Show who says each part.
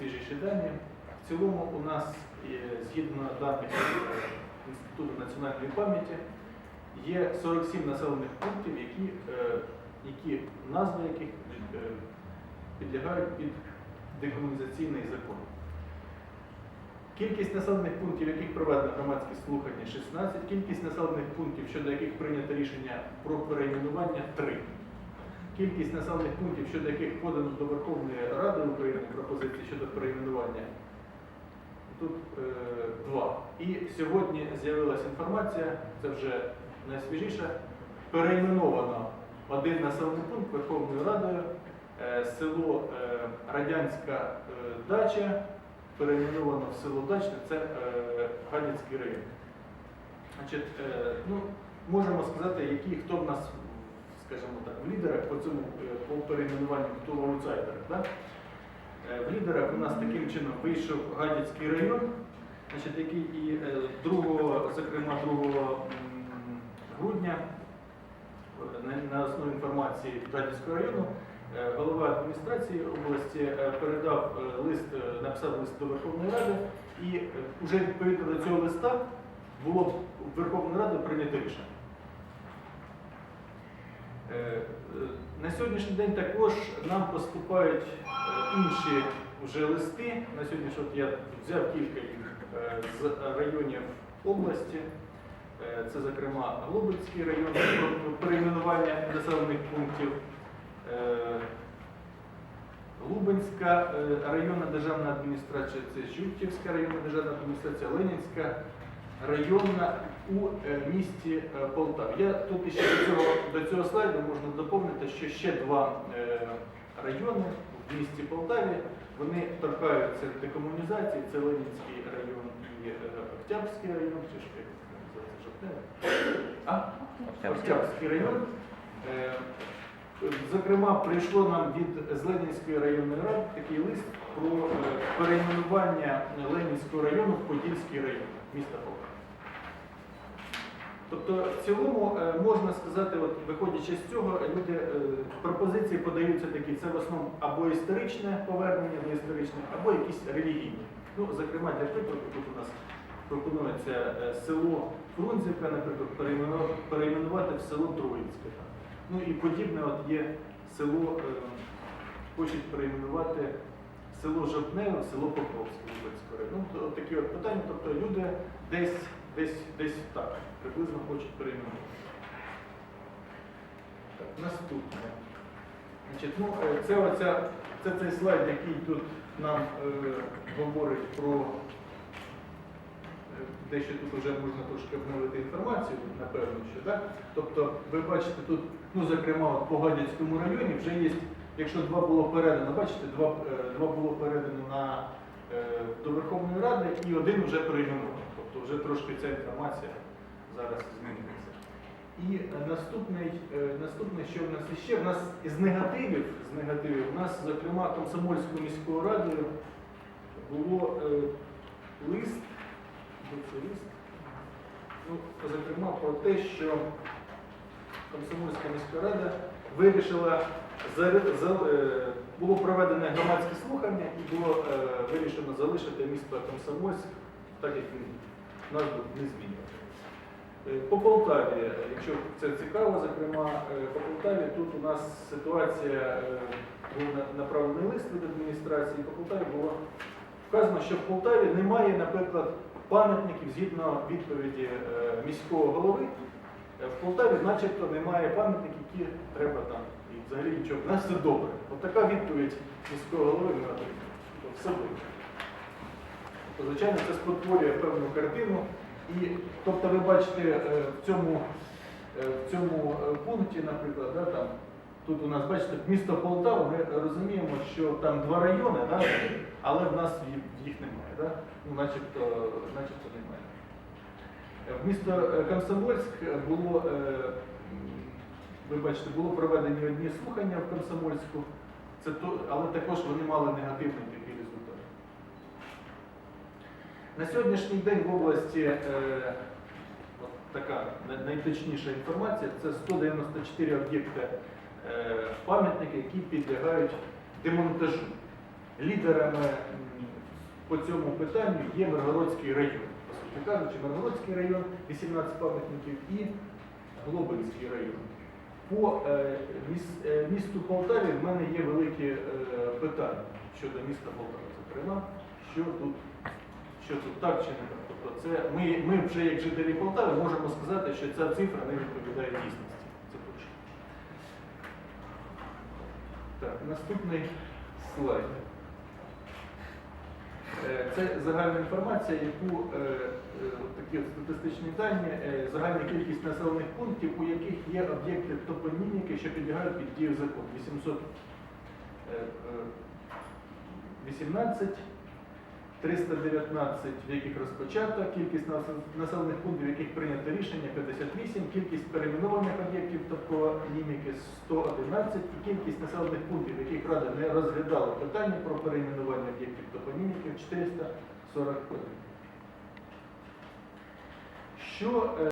Speaker 1: найсвіжіші дані. В цілому у нас, згідно даних е, Інституту національної пам'яті, є 47 населених пунктів, які, е, які назви яких е, підлягають під декомунізаційний закон. Кількість населених пунктів, яких проведено громадські слухання 16, кількість населених пунктів, щодо яких прийнято рішення про перейменування 3. Кількість населених пунктів, щодо яких подано до Верховної Ради України пропозиції щодо перейменування, тут е, два. І сьогодні з'явилася інформація, це вже найсвіжіше, перейменовано один населений пункт Верховною Радою, е, село е, Радянська е, дача, перейменовано в село Дачне, це е, Гадяцький район. Значить, е, ну, можемо сказати, які, хто в нас, скажімо так, в лідерах по цьому е, по перейменуванню, хто в аутсайдерах. Да? Е, В лідерах у нас таким чином вийшов Гадяцький район, значить, який і е, 2, зокрема 2 грудня е, на, основі інформації Гадяцького району е, голова адміністрації області е, передав е, лист, е, написав лист до Верховної Ради, і вже відповідно до цього листа було Верховною Радою прийнято рішення. Е, е, На сьогоднішній день також нам поступають е, інші вже листи. На сьогодні от я взяв кілька їх з районів області. Це, зокрема, Глобицький район про перейменування населених пунктів, Лубенська районна державна адміністрація, це Жуктівська районна державна адміністрація, Ленінська районна у е, місті е, Полтаві. Я тут ще до цього, до цього слайду можна доповнити, що ще два е, райони в місті Полтаві, вони торкаються декомунізації, це Ленінський район і Октябрський район, чи ж як? Октябрський район. Зокрема, прийшло нам від з Ленінської районної ради такий лист про перейменування Ленінського району в Подільський район міста Полтава. Тобто, в цілому е, можна сказати, от, виходячи з цього, люди е, пропозиції подаються такі, це в основному або історичне повернення до історичних, або якісь релігійні. Ну, зокрема, для прикладу, тут у нас пропонується е, село Фрунзівка, наприклад, перейменувати в село Троїцьке. Ну і подібне от є село, хочуть перейменувати село Жовтневе, село Покровське Лубенського. Ну, от такі от питання, тобто люди десь, десь, десь так, приблизно хочуть перейменувати. Наступне. Значить, ну, е, це, оця, це цей слайд, який тут нам е, говорить про е, дещо тут вже можна трошки обновити інформацію, напевно, що так. Тобто, ви бачите тут, ну, зокрема, от по Гадяцькому районі вже є, якщо два було передано, бачите, два, е, два було передано на, е, до Верховної Ради і один вже перейменований. Тобто вже трошки ця інформація зараз змінилася. І е, наступний, е, наступне, що в нас іще, в нас із негативів, з негативів, у нас, зокрема, Комсомольською міською радою було е, лист, це лист? Ну, зокрема, про те, що Комсомольська міська рада вирішила, за- за- е, було проведене громадське слухання і було е, вирішено залишити місто Комсомольськ, так як він назву не змінювати. Е, По Полтаві, якщо це цікаво, зокрема, е, по Полтаві тут у нас ситуація, е, був направлений лист від адміністрації, по Полтаві було вказано, що в Полтаві немає, наприклад, пам'ятників згідно відповіді міського голови. В Полтаві начебто немає пам'ятників, які треба там. І взагалі нічого. У нас все добре. От така відповідь міського голови ми отримали. Все добре. Тобто, звичайно, це спотворює певну картину. І, тобто, ви бачите е, в цьому, е, в цьому е, пункті, наприклад, да, там, тут у нас, бачите, місто Полтава, ми розуміємо, що там два райони, да, але в нас їх, немає. Да? Ну, начебто, начебто немає. В місто Комсомольськ було, ви бачите, було проведені одні слухання в Комсомольську, це то, але також вони мали негативний результат. На сьогоднішній день в області е, от така найточніша інформація, це 194 об'єкти е, пам'ятники, які підлягають демонтажу. лідерами по цьому питанню є Миргородський район. По кажучи, Миргородський район, 18 пам'ятників і Глобинський район. По е, міс- е, місту Полтаві в мене є великі е, питання щодо міста Полтави, зокрема, що тут, що тут так чи не так. Тобто це ми, ми вже як жителі Полтави можемо сказати, що ця цифра не відповідає дійсності. Це точно. Так, наступний слайд. Е, Це загальна інформація, яку е, е, такі статистичні дані, загальна кількість населених пунктів, у яких є об'єкти топоніміки, що підлягають під дію закону. 800, е, е, 18, 319, в яких розпочато, кількість населених пунктів, в яких прийнято рішення 58, кількість перейменованих об'єктів топоніміки 111 і кількість населених пунктів, в яких Рада не розглядала питання про перейменування об'єктів топоніміки 441. Що е,